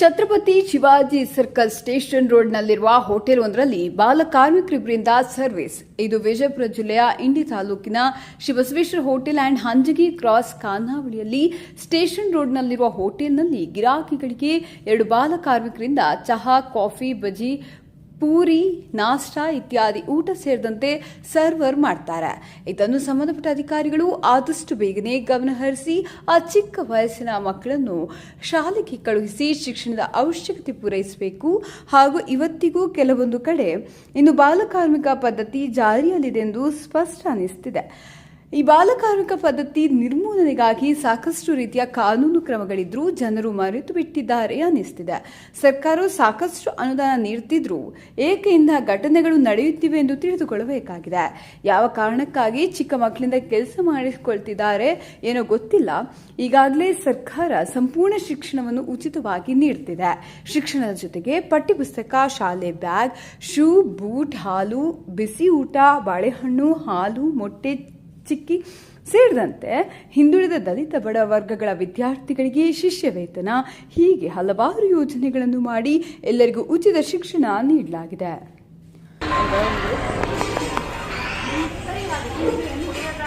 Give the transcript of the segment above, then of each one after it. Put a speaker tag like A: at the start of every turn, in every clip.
A: Chhatrapati Shivaji circle station ರೋಡ್ನಲ್ಲಿರುವ hotel ಒಂದರಲ್ಲಿ ಬಾಲ ಕಾರ್ಮಿಕರಿಬ್ಬರಿಂದ ಸರ್ವಿಸ್. ಇದು ವಿಜಯಪುರ ಜಿಲ್ಲೆಯ ಇಂಡಿ ತಾಲೂಕಿನ Shivasaveshwara hotel and Hanjagi cross ಖಾನಾವಳಿಯಲ್ಲಿ station ರೋಡ್ನಲ್ಲಿರುವ ಹೋಟೆಲ್ನಲ್ಲಿ ಗಿರಾಕಿಗಳಿಗೆ ಎರಡು ಬಾಲ ಕಾರ್ಮಿಕರಿಂದ ಚಹಾ, ಕಾಫಿ, ಬಜಿ ಪೂರಿ, ನಾಷ್ಟಾ ಇತ್ಯಾದಿ ಊಟ ಸೇರಿದಂತೆ ಸರ್ವರ್ ಮಾಡ್ತಾರೆ. ಇದನ್ನು ಸಂಬಂಧಪಟ್ಟ ಅಧಿಕಾರಿಗಳು ಆದಷ್ಟು ಬೇಗನೆ ಗಮನಹರಿಸಿ ಆ ಚಿಕ್ಕ ವಯಸ್ಸಿನ ಮಕ್ಕಳನ್ನು ಶಾಲೆಗೆ ಕಳುಹಿಸಿ ಶಿಕ್ಷಣದ ಅವಶ್ಯಕತೆ ಪೂರೈಸಬೇಕು. ಹಾಗೂ ಇವತ್ತಿಗೂ ಕೆಲವೊಂದು ಕಡೆ ಇನ್ನು ಬಾಲಕಾರ್ಮಿಕ ಪದ್ಧತಿ ಜಾರಿಯಲ್ಲಿದೆ ಎಂದು ಸ್ಪಷ್ಟ ಅನಿಸುತ್ತಿದೆ ಈ ಬಾಲಕಾರ್ಮಿಕ ಪದ್ಧತಿ ನಿರ್ಮೂಲನೆಗಾಗಿ ಸಾಕಷ್ಟು ರೀತಿಯ ಕಾನೂನು ಕ್ರಮಗಳಿದ್ರೂ ಜನರು ಮರೆತು ಬಿಟ್ಟಿದ್ದಾರೆ ಅನ್ನಿಸ್ತಿದೆ. ಸರ್ಕಾರವು ಸಾಕಷ್ಟು ಅನುದಾನ ನೀಡುತ್ತಿದ್ರೂ ಏಕೆಯಿಂದ ಘಟನೆಗಳು ನಡೆಯುತ್ತಿವೆ ಎಂದು ತಿಳಿದುಕೊಳ್ಳಬೇಕಾಗಿದೆ. ಯಾವ ಕಾರಣಕ್ಕಾಗಿ ಚಿಕ್ಕ ಮಕ್ಕಳಿಂದ ಕೆಲಸ ಮಾಡಿಸಿಕೊಳ್ತಿದ್ದಾರೆ ಏನೋ ಗೊತ್ತಿಲ್ಲ. ಈಗಾಗಲೇ ಸರ್ಕಾರ ಸಂಪೂರ್ಣ ಶಿಕ್ಷಣವನ್ನು ಉಚಿತವಾಗಿ ನೀಡುತ್ತಿದೆ ಶಿಕ್ಷಣದ ಜೊತೆಗೆ ಪಠ್ಯಪುಸ್ತಕ, ಶಾಲೆ ಬ್ಯಾಗ್, ಶೂ, ಬೂಟ್, ಹಾಲು, ಬಿಸಿ ಊಟ, ಬಾಳೆಹಣ್ಣು, ಹಾಲು, ಮೊಟ್ಟೆ ಚಿಕ್ಕಿ ಸೇರಿದಂತೆ ಹಿಂದುಳಿದ ದಲಿತ ಬಡ ವರ್ಗಗಳ ವಿದ್ಯಾರ್ಥಿಗಳಿಗೆ ಶಿಷ್ಯ ವೇತನ ಹೀಗೆ ಹಲವಾರು ಯೋಜನೆಗಳನ್ನು ಮಾಡಿ ಎಲ್ಲರಿಗೂ ಉಚಿತ ಶಿಕ್ಷಣ ನೀಡಲಾಗಿದೆ
B: ಕುಡಿಯೋದ್ರ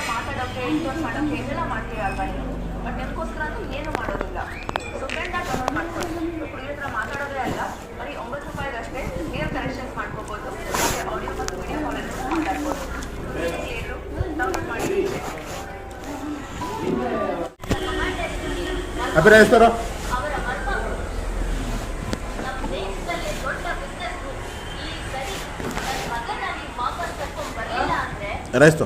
C: ಬರಲಿಲ್ಲ ಅಂದ್ರೆ
D: ರೈಸ್ತು.